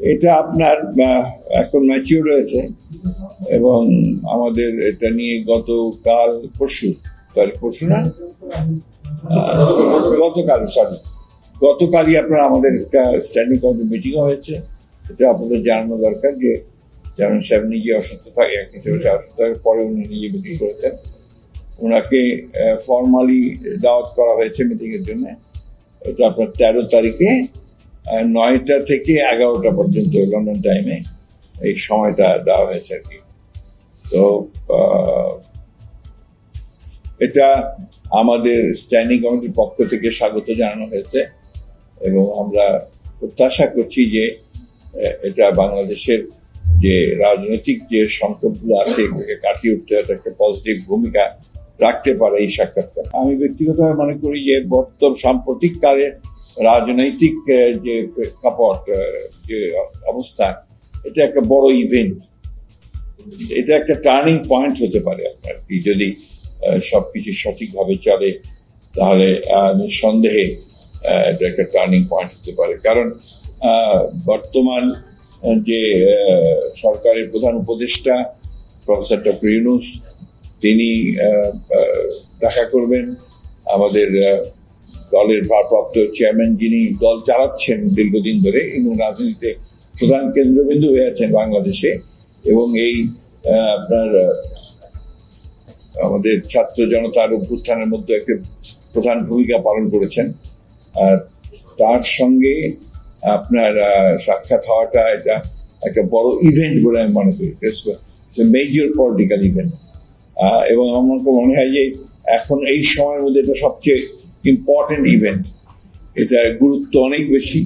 এটা আপনার এখন ম্যাচিউর হয়েছে এবং আমাদের এটা নিয়ে গতকাল পরশু কাল পরশু না? গতকাল সরি গতকালই আপনার আমাদের একটা স্ট্যান্ডিং কমিটি মিটিংও হয়েছে। এটা আপনাদের জানানো দরকার যে যেমন সাহেব নিজে অসুস্থ থাকে অসুস্থ থাকার পরে উনি নিজে মিটিং করেছেন। ওনাকে ফর্মালি দাওয়াত করা হয়েছে মিটিংয়ের জন্য। এটা আপনার তেরো তারিখে নয়টা থেকে এগারোটা পর্যন্ত লন্ডন টাইমে এই সময়টা দেওয়া হয়েছে আর কি। তো এটা আমাদের স্ট্যান্ডিং কমিটির পক্ষ থেকে স্বাগত জানানো হয়েছে এবং আমরা প্রত্যাশা করছি যে এটা বাংলাদেশের যে রাজনৈতিক যে সংকটগুলো আছে, এগুলোকে কাটিয়ে উঠতে একটা পজিটিভ ভূমিকা রাখতে পারে এই সাক্ষাৎকার। আমি ব্যক্তিগতভাবে মনে করি যে বর্তমান সাম্প্রতিক কালে রাজনৈতিক যে প্রেক্ষাপট যে অবস্থা এটা একটা বড় ইভেন্ট এটা একটা টার্নিং পয়েন্ট হতে পারে আপনার কি যদি আহ, সবকিছু সঠিকভাবে চলে তাহলে নিঃসন্দেহে এটা একটা টার্নিং পয়েন্ট হতে পারে। কারণ বর্তমান যে সরকারের প্রধান উপদেষ্টা প্রফেসর ডক্টর ইউনুস তিনি দেখা করবেন আমাদের দলের ভারপ্রাপ্ত চেয়ারম্যান যিনি দল চালাচ্ছেন দীর্ঘদিন ধরে এবং রাজনীতিতে প্রধান কেন্দ্রবিন্দু হয়ে আছেন বাংলাদেশে এবং এই আপনার আমাদের ছাত্র জনতার অভ্যুত্থানের মধ্যে একটি প্রধান ভূমিকা পালন করেছেন। আর তার সঙ্গে আপনার সাক্ষাৎ হওয়াটা এটা একটা বড় ইভেন্ট বলে আমি মনে করি। মেজর পলিটিক্যাল ইভেন্ট এবং আমার মনে হয় যে এখন এই সময়ের মধ্যে এটা সবচেয়ে ইম্পর্টেন্ট ইভেন্ট এটার গুরুত্ব অনেক বেশি।